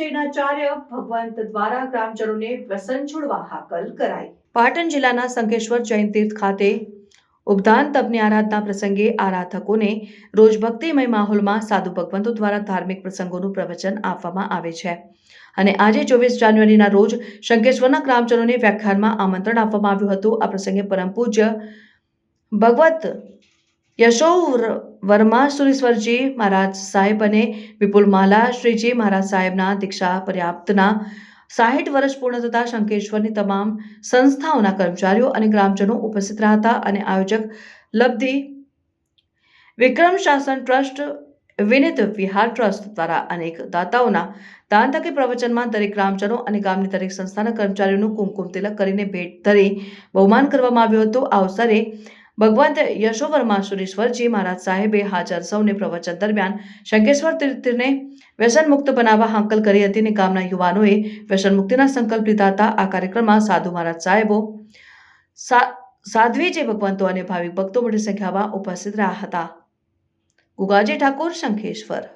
આચાર્ય ભગવંત દ્વારા ગ્રામજનોને વ્યસન છોડવા હાકલ કરાઈ. પાટણ જિલ્લાના સંકેશ્વર જૈન તીર્થ ખાતે ઉપદાન તપની આરાધના પ્રસંગે આરાધકોને રોજ ભક્તિમય માહોલમાં સાધુ ભગવંતો દ્વારા ધાર્મિક પ્રસંગોનું પ્રવચન આપવામાં આવે છે. અને આજે ચોવીસ જાન્યુઆરીના રોજ શંકેશ્વરના ગ્રામજનોને વ્યાખ્યાનમાં આમંત્રણ આપવામાં આવ્યું હતું. આ પ્રસંગે પરમ પૂજ્ય ભગવત યશો વર્મા સુરેશ્વરજી મહારાજ સાહેબ અને વિપુલ માલા શ્રીજી મહારાજ સાહેબના દીક્ષા પર્યાપ્તના સાહીઠ વર્ષ પૂર્ણ થતા શંકેશ્વરની તમામ સંસ્થાઓના કર્મચારીઓ અને ગ્રામજનો ઉપસ્થિત રહ્યા હતા અને આયોજક લબ્ધિ વિક્રમ શાસન ટ્રસ્ટ, વિનિત વિહાર ટ્રસ્ટ દ્વારા અનેક દાતાઓના દાન પ્રવચનમાં દરેક ગ્રામજનો અને ગામની દરેક સંસ્થાના કર્મચારીઓનું કુમકુમ તિલક કરીને ભેટ ધરી બહુમાન કરવામાં આવ્યું હતું. આ અવસરે ભગવંત યશોવર્મા સુરેશ્વરજી મહારાજ સાહેબે હાજર સૌને પ્રવચન દરમિયાન શંકેશ્વર તીર્થને વ્યસન મુક્ત બનાવવા હાંકલ કરી હતી અને ગામના યુવાનોએ વ્યસન મુક્તિના સંકલ્પ લીધા હતા. આ કાર્યક્રમમાં સાધુ મહારાજ સાહેબો સાધ્વી જે ભગવંતો અને ભાવિક ભક્તો મોટી સંખ્યામાં ઉપસ્થિત રહ્યા હતા. ગુગાજી ઠાકોર શંખેશ્વર